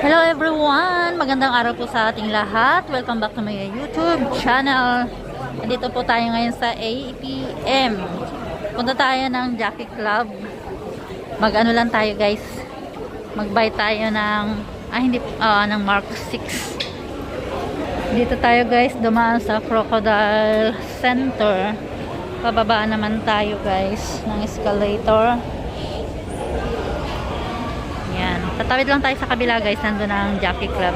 Hello everyone! Magandang araw po sa ating lahat. Welcome back to my YouTube channel. Nandito po tayo ngayon sa APM. Punta tayo ng Jackie Club. Mag-ano lang tayo guys. Mag-buy tayo ng ah hindi ah, ng Mark 6. Dito tayo guys dumaan sa Crocodile Center. Pababa naman tayo guys ng escalator. Yan. Tatawid lang tayo sa kabila guys. Nandun ang Jockey Club.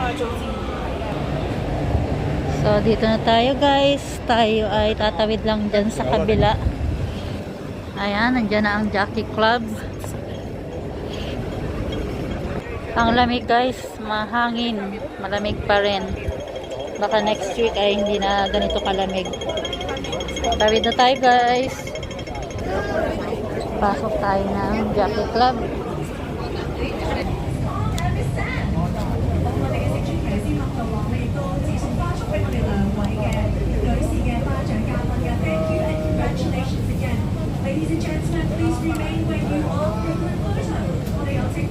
So, dito na tayo guys. Tayo ay tatawid lang dyan sa kabila. Ayan, nandyan na ang Jockey Club. Ang lamig guys. Mahangin. Malamig pa rin. Baka next week ay hindi na ganito kalamig. Tawid na tayo guys. Pasok tayo ng Jockey Club.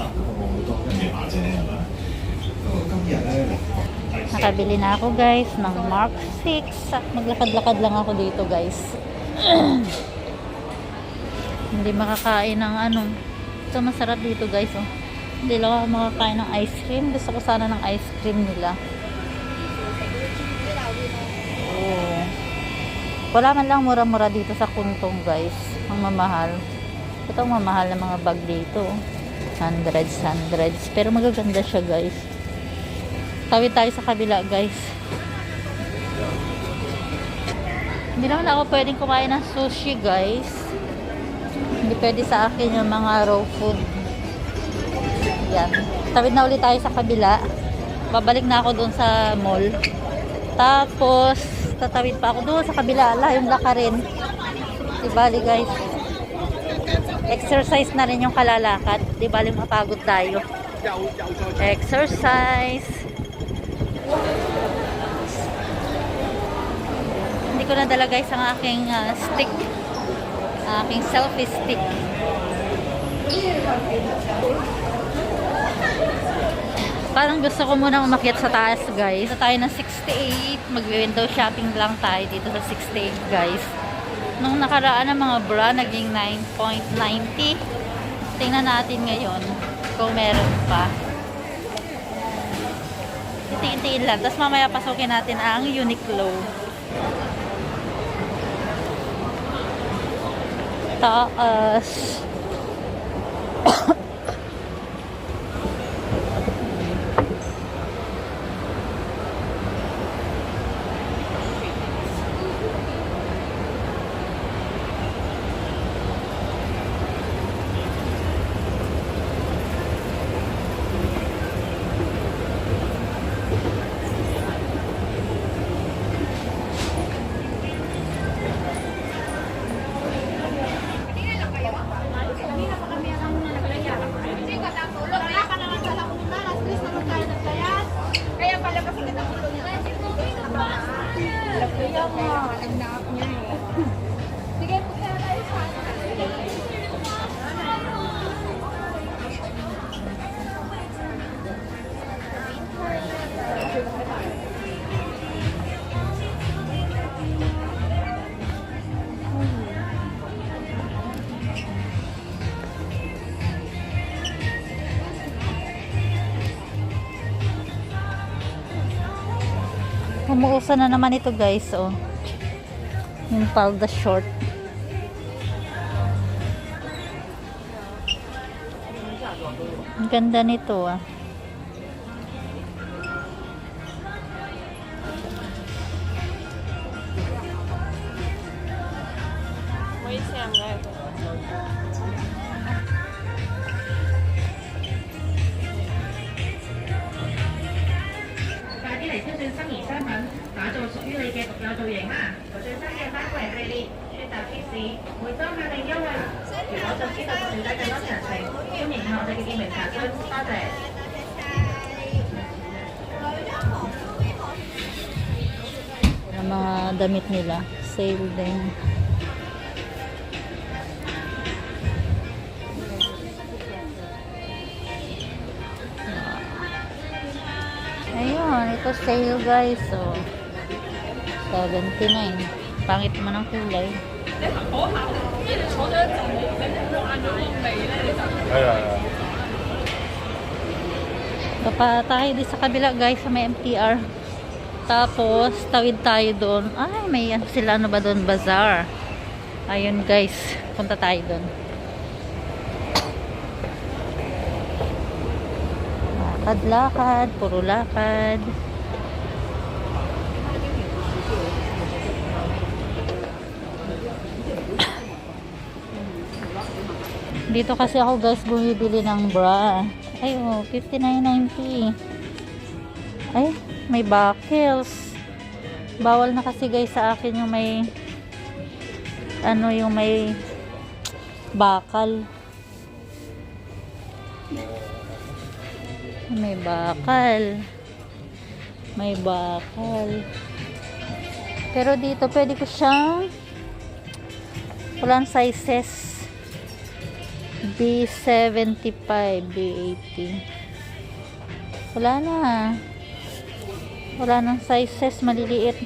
na Nakabili na ako guys ng Mark 6 at maglakad-lakad lang ako dito guys. Hindi makakain ng ano. Ito masarap dito guys oh. Hindi lang ako makakain ng ice cream. Gusto ko sana ng ice cream nila. Oh. Wala man lang mura-mura dito sa kuntong guys. Ang mamahal. Ito ang mamahal ng mga bag dito. Oh. Hundreds, hundreds. Pero magaganda siya guys. Tawid tayo sa kabila, guys. Hindi naman ako pwedeng kumain ng sushi, guys. Hindi pwede sa akin yung mga raw food. Yan. Tawid na ulit tayo sa kabila. Babalik na ako doon sa mall. Tapos, tatawid pa ako doon sa kabila. Ala, yung laka rin. Di bali, guys. Exercise na rin yung kalalakad. Di bali, mapagod tayo. Exercise. Hindi ko nadala guys ang aking ah, stick. Aking selfie stick. Parang gusto ko munang umakyat sa taas guys. Ito tayo ng 68. Mag-window shopping lang tayo dito sa 68 guys. Nung nakaraan ng mga bra, naging 9.90. Tingnan natin ngayon kung meron pa. Itiin-tiin lang. Tapos mamaya pasukin natin ang Uniqlo. Taas. Nausa na naman ito guys. Oh. Yung palda short. Ang ganda nito ah. 生而商品打造屬於你嘅獨有造型啦。最新嘅版為系列雪達 P 市，每週限定優惠，如果想知道了解更多詳情，歡迎我哋嘅店員查詢。多謝。mga damit nila sale din Ayun, ito sale guys. So, 79. Pangit naman ang kulay. Papa tayo sa kabila guys sa may MTR. Tapos tawid tayo doon. Ay, may ano sila ano ba doon? Bazaar. Ayun guys, punta tayo doon. Lakad-lakad, puro lakad. Dito kasi ako guys bumibili ng bra. Ay oh, 59.90. Ay, may buckles. Bawal na kasi guys sa akin yung may ano yung may bakal. May bakal. May bakal. Pero dito pwede ko siyang walang sizes. B75, B80. Wala na. Wala nang sizes, maliliit.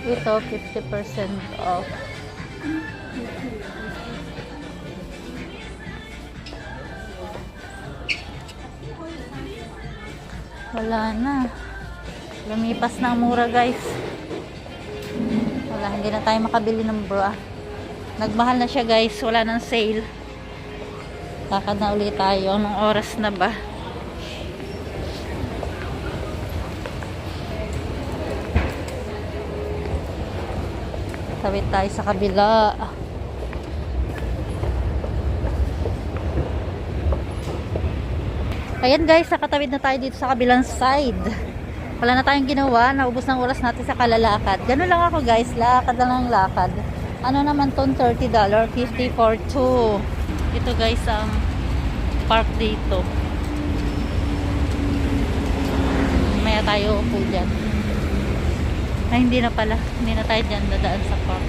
Ito, 50% off. Wala na. Lumipas na mura, guys. Wala, hindi na tayo makabili ng bra. Nagmahal na siya guys, wala nang sale. Lakad na ulit tayo. Anong oras na ba? Tawid tayo sa kabila. Ayan guys, nakatawid na tayo dito sa kabilang side wala na tayong ginawa, naubos ng oras natin sa kalalakad. Ganun lang ako guys, lakad lang ng lakad. Ano naman ton $30, 50 for 2. Ito guys ang park dito. Maya tayo upo dyan. Ay, hindi na pala. Hindi na tayo dyan dadaan sa park.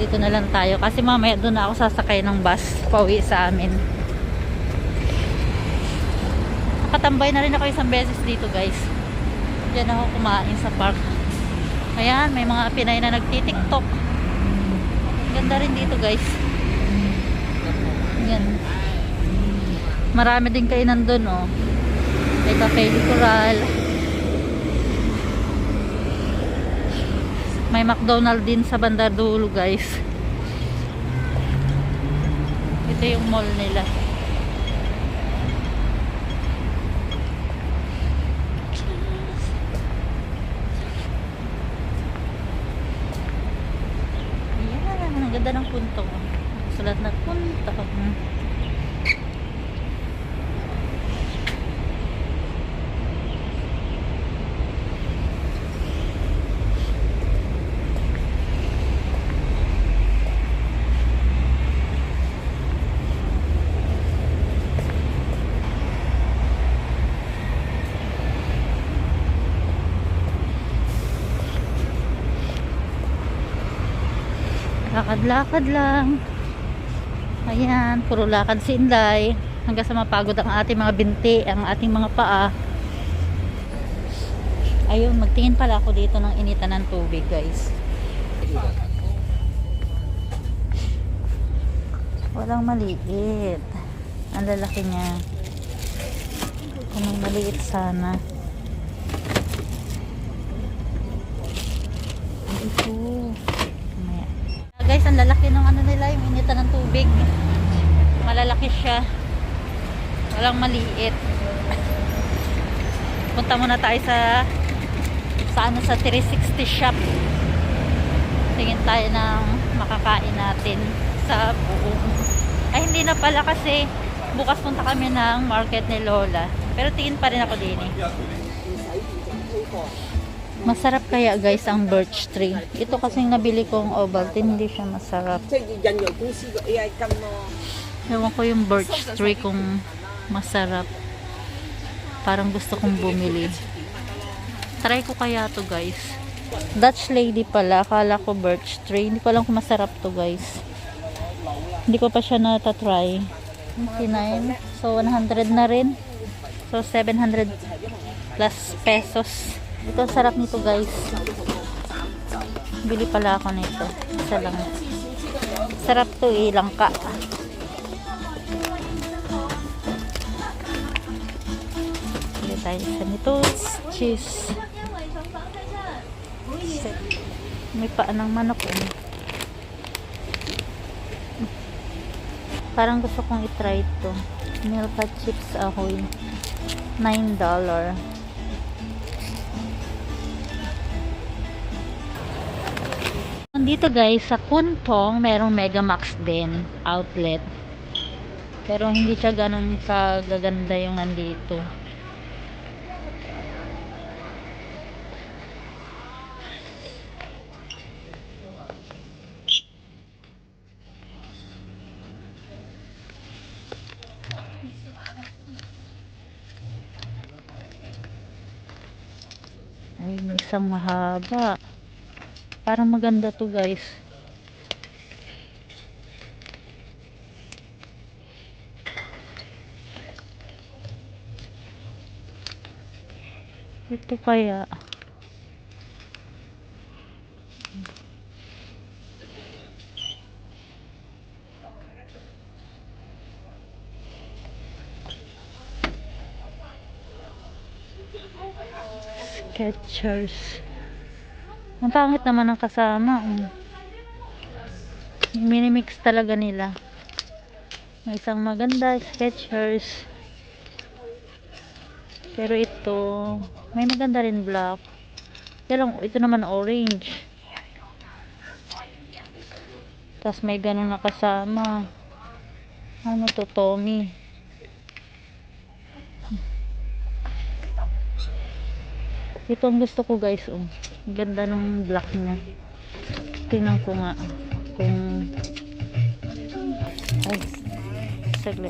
Dito na lang tayo. Kasi mamaya doon na ako sasakay ng bus pauwi sa amin. Nakatambay na rin ako isang beses dito guys. Diyan ako kumain sa park. Ayan, may mga Pinay na nagtitiktok. Ganda rin dito guys. Yan. Marami din kayo nandun oh. May cafe de coral. May McDonald din sa banda dulo guys. Ito yung mall nila. Ayan, ang ganda ng punto. Sulat na punto. Hmm. Lakad-lakad lang. Ayan, puro lakad si Inday. Hanggang sa mapagod ang ating mga binti, ang ating mga paa. Ayun, magtingin pala ako dito ng initan ng tubig, guys. Walang maliit. Ang lalaki niya. May maliit sana. Ito. Guys, ang lalaki ng ano nila, yung initan ng tubig. Malalaki siya. Walang maliit. Punta muna tayo sa sa ano sa 360 shop. Tingin tayo ng makakain natin sa buong. Ay hindi na pala kasi bukas punta kami ng market ni Lola. Pero tingin pa rin ako din eh. Masarap kaya guys ang birch tree. Ito kasing nabili kong Ovaltine, hindi siya masarap. Ewan ko yung birch tree kung masarap. Parang gusto kong bumili. Try ko kaya to guys. Dutch lady pala. Akala ko birch tree. Hindi ko alam kung masarap to guys. Hindi ko pa siya natatry. 29. So 100 na rin. So 700 plus pesos. Ito sarap nito guys. Bili pala ako nito. Isa lang. Sarap to eh. Langka. Bili tayo sa nito. Cheese. May paa ng manok. eh. Parang gusto kong itry ito. Milka chips ahoy. $9. Nandito guys, sa Kunpong, merong Megamax din, outlet. Pero hindi siya ganun kagaganda yung nandito. Ay, isang mahaba. Parang maganda to guys. Ito kaya. Skechers. Ang pangit naman ang kasama. oh. Minimix talaga nila. May isang maganda, Skechers. Pero ito, may maganda rin black. Pero ito naman orange. Tapos may ganun na kasama. Ano to, Tommy? Ito ang gusto ko guys. Oh. Ang Ganda ng black niya. Tingnan ko nga kung ay saglit.